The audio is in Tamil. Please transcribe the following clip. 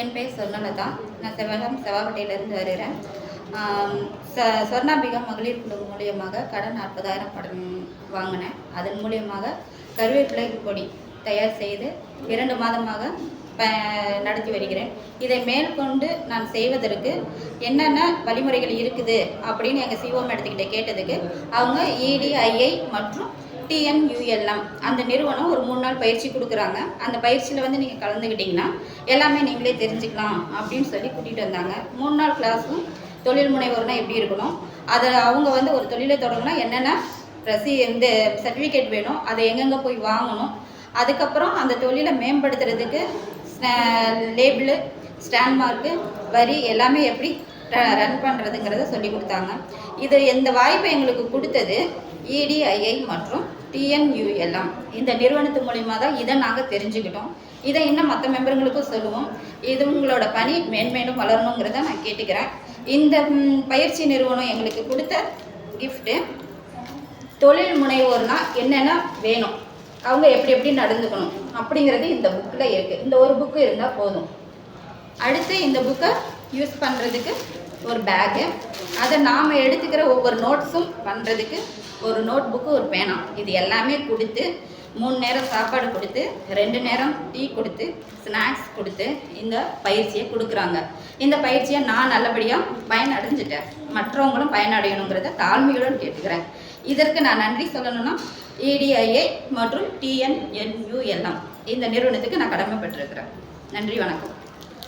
என் பேர் சொர்ணலதா. நான் செவலம் செவாப்பட்டியிலேருந்து வருகிறேன். ச சொர்ணாம்பிகா மகளிர் குழு மூலியமாக கடன் நாற்பதாயிரம் படம் வாங்கினேன். அதன் மூலியமாக கருவேப்பிலை பொடி தயார் செய்து இரண்டு மாதமாக ப நடத்தி வருகிறேன். இதை மேற்கொண்டு நான் செய்வதற்கு என்னென்ன வழிமுறைகள் இருக்குது அப்படின்னு எங்கள் சிஓம் எடுத்துக்கிட்ட கேட்டதுக்கு அவங்க இடிஐஐ மற்றும் டிஎன்யூஎல்எம் அந்த நிறுவனம் ஒரு மூணு நாள் பயிற்சி கொடுக்குறாங்க. அந்த பயிற்சியில் வந்து நீங்கள் கலந்துக்கிட்டிங்கன்னா எல்லாமே நீங்களே தெரிஞ்சுக்கலாம் அப்படின்னு சொல்லி கூட்டிகிட்டு வந்தாங்க. மூணு நாள் கிளாஸும் தொழில் முனைவோர்னால் எப்படி இருக்கணும்? அதை அவங்க வந்து ஒரு தொழிலை தொடங்கினா என்னென்ன ரசி இந்த சர்டிஃபிகேட் வேணும் அதை எங்கெங்கே போய் வாங்கணும்? அதுக்கப்புறம் அந்த தொழிலை மேம்படுத்துறதுக்கு லேபிளு ஸ்டாண்ட் மார்க்கு வரி எல்லாமே எப்படி ரன் பண்ணுறதுங்கிறத சொல்லி கொடுத்தாங்க. இது இந்த வாய்ப்பை எங்களுக்கு கொடுத்தது? இடிஐஐ மற்றும் டிஎன்யூஎல்எம் இந்த நிறுவனத்து மூலிமா தான் இதை நாங்கள் தெரிஞ்சுக்கிட்டோம். இதை இன்னும் மற்ற மெம்பருங்களுக்கும் சொல்லுவோம். இது உங்களோட பணி மேன்மேலும் வளரணுங்கிறத நான் கேட்டுக்கிறேன். இந்த பயிற்சி நிறுவனம் எங்களுக்கு கொடுத்த கிஃப்ட்டு தொழில் முனைவோர்னால் என்னென்ன வேணும்? அவங்க எப்படி எப்படி நடந்துக்கணும்? அப்படிங்கிறது இந்த புக்கில் இருக்குது இந்த ஒரு புக்கு இருந்தால் போதும். அடுத்து இந்த புக்கை யூஸ் பண்ணுறதுக்கு ஒரு பேக்கு அதை நாம் எடுத்துக்கிற ஒவ்வொரு நோட்ஸும் பண்ணுறதுக்கு ஒரு நோட் புக்கு ஒரு பேனா இது எல்லாமே கொடுத்து மூணு நேரம் சாப்பாடு கொடுத்து ரெண்டு நேரம் டீ கொடுத்து ஸ்நாக்ஸ் கொடுத்து இந்த பயிற்சியை கொடுக்குறாங்க. இந்த பயிற்சியை நான் நல்லபடியாக பயனடைஞ்சிட்டேன். மற்றவங்களும் பயனடையணுங்கிறத தாழ்மையுடன் கேட்டுக்கிறேன். இதற்கு நான் நன்றி சொல்லணும்னா இடிஐஏ மற்றும் டிஎன்என்யூஎல்எம் இந்த நிறுவனத்துக்கு நான் கடமைப்பட்டிருக்கிறேன். நன்றி வணக்கம்.